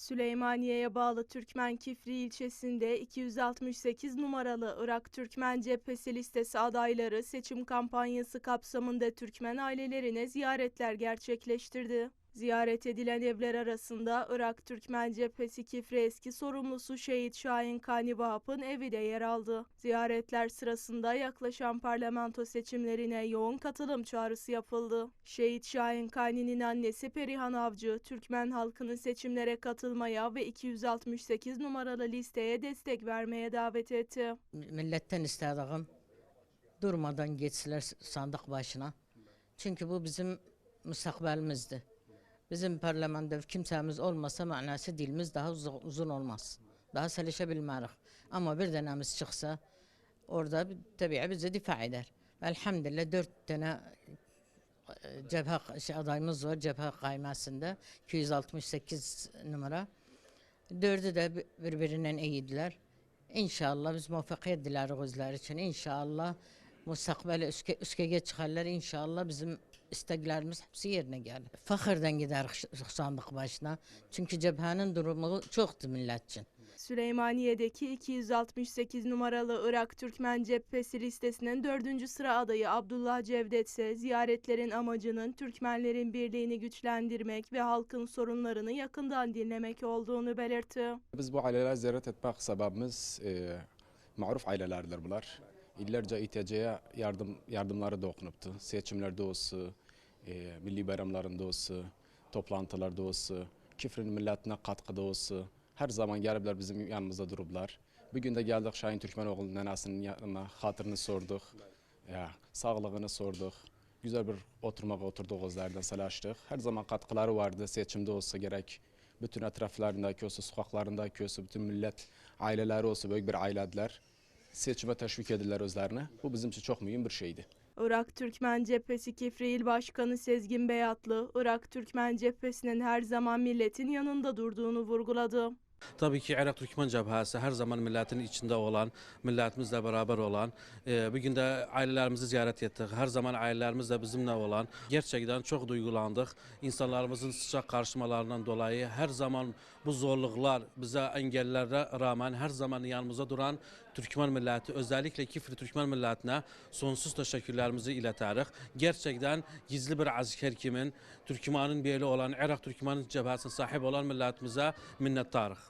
Süleymaniye'ye bağlı Türkmen Kifri ilçesinde 268 numaralı Irak Türkmen Cephesi listesi adayları seçim kampanyası kapsamında Türkmen ailelerine ziyaretler gerçekleştirdi. Ziyaret edilen evler arasında Irak Türkmen Cephesi Kifri eski sorumlusu Şehit Şahin Kani Vahap'ın evi de yer aldı. Ziyaretler sırasında yaklaşan parlamento seçimlerine yoğun katılım çağrısı yapıldı. Şehit Şahin Kani'nin annesi Perihan Avcı, Türkmen halkının seçimlere katılmaya ve 268 numaralı listeye destek vermeye davet etti. milletten istediğim durmadan geçsiler sandık başına. Çünkü bu bizim müstakbelimizdi. Bizim parlamentoda kimsemiz olmasa manası dilimiz daha uz- uzun olmaz. Daha selişebilmerik. Ama bir denemiz çıksa orada tabii bizi difaa eder. Elhamdülillah dört tane cephe şey, adayımız var cephe kaymasında 268 numara. Dördü de bi- birbirinden iyiydiler. İnşallah biz muvaffakiyet dileriz özler için. İnşallah müstakbel üske, üskege çıkarlar. İnşallah bizim isteklerimiz hepsi yerine gelir. Fakirden gider sandık başına. Çünkü cephenin durumu çoktu millet için. Süleymaniye'deki 268 numaralı Irak Türkmen Cephesi listesinin dördüncü sıra adayı Abdullah Cevdet ise ziyaretlerin amacının Türkmenlerin birliğini güçlendirmek ve halkın sorunlarını yakından dinlemek olduğunu belirtti. Biz bu aileler ziyaret etmek sebebimiz e, maruf ailelerdir bunlar. İllerce İTC'ye yardım yardımları dokunuptu. Seçimlerde olsun, e, milli bayramlarında olsun, toplantılarda olsun, Kifrin milletine katkıda olsun. Her zaman gelipler bizim yanımızda durublar. Bugün de geldik Şahin Türkmenoğlu'nun nenesinin yanına, hatırını sorduk, ya, sağlığını sorduk. Güzel bir oturmaya oturduk özlerden salaştık. Her zaman katkıları vardı seçimde olsa gerek. Bütün etraflarındaki olsa, sokaklarındaki olsa, bütün millet aileleri olsa büyük bir ailediler. Seçime teşvik edirler özlerine. Bu bizim için çok mühim bir şeydi. Irak Türkmen Cephesi Kifri Başkanı Sezgin Beyatlı, Irak Türkmen Cephesi'nin her zaman milletin yanında durduğunu vurguladı. Tabii ki Irak Türkmen Cebhası her zaman milletin içinde olan, milletimizle beraber olan, e, bugün de ailelerimizi ziyaret ettik. Her zaman ailelerimizle bizimle olan. Gerçekten çok duygulandık. İnsanlarımızın sıcak karşımalarından dolayı her zaman bu zorluklar, bize engellere rağmen her zaman yanımıza duran Türkmen milleti, özellikle Kifri Türkmen milletine sonsuz teşekkürlerimizi ileterek gerçekten gizli bir asker kimin, Türkmen'in bir eli olan, Irak Türkmen Cebhası'na sahip olan milletimize minnettarız.